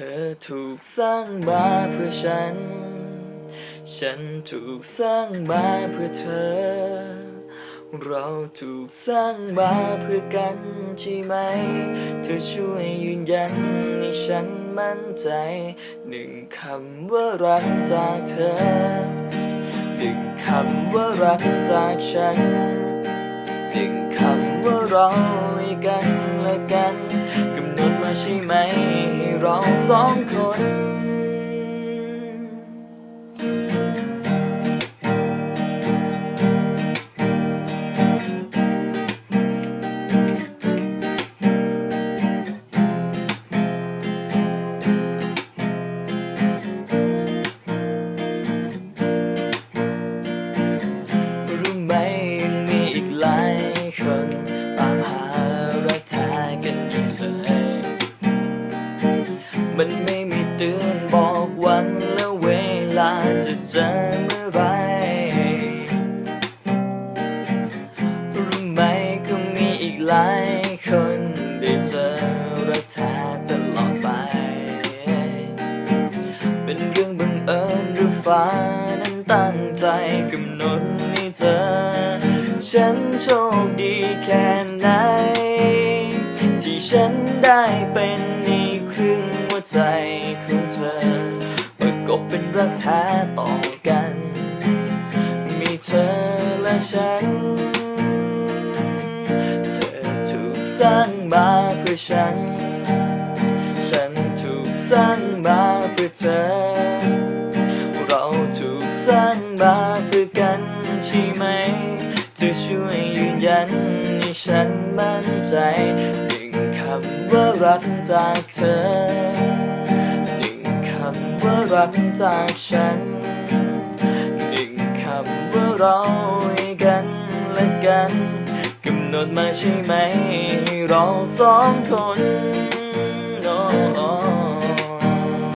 ธอถูกสร้างมาเพื่อฉัน ฉันถูกสร้างมาเพื่อเธอ เราถูกสร้างมาเพื่อกันใช่ไหม เธอช่วยยืนยันให้ฉันมั่นใจ หนึ่งคำว่ารักจากเธอ หนึ่งคำว่ารักจากฉัน หนึ่งคำว่าเรา เราสองคน เตือนบอกวันและเวลาจะเจอเมื่อไหรรู้ไหมก็มีอีกหลายคนได้เจอรักแท้ตลอดไป เป็นเรื่องบังเอิญหรือฟ้านั้นตั้งใจกำหนดให้เธอ ฉันโชคดีแค่ไหนที่ฉันได้เป็นนี่ครึ่งหัวใจ รักแท้ต่อกัน มีเธอและฉัน เธอถูกสร้างมาเพื่อฉัน ฉันถูกสร้างมาเพื่อเธอ เราถูกสร้างมาเพื่อกันใช่ไหมเธอช่วยยืนยันให้ฉันมั่นใจหนึ่งคำว่ารักจากเธอ รักจากฉันหนึ่งคำว่าเราให้กันและกันกำหนดมาใช่ไหมให้เราสองคน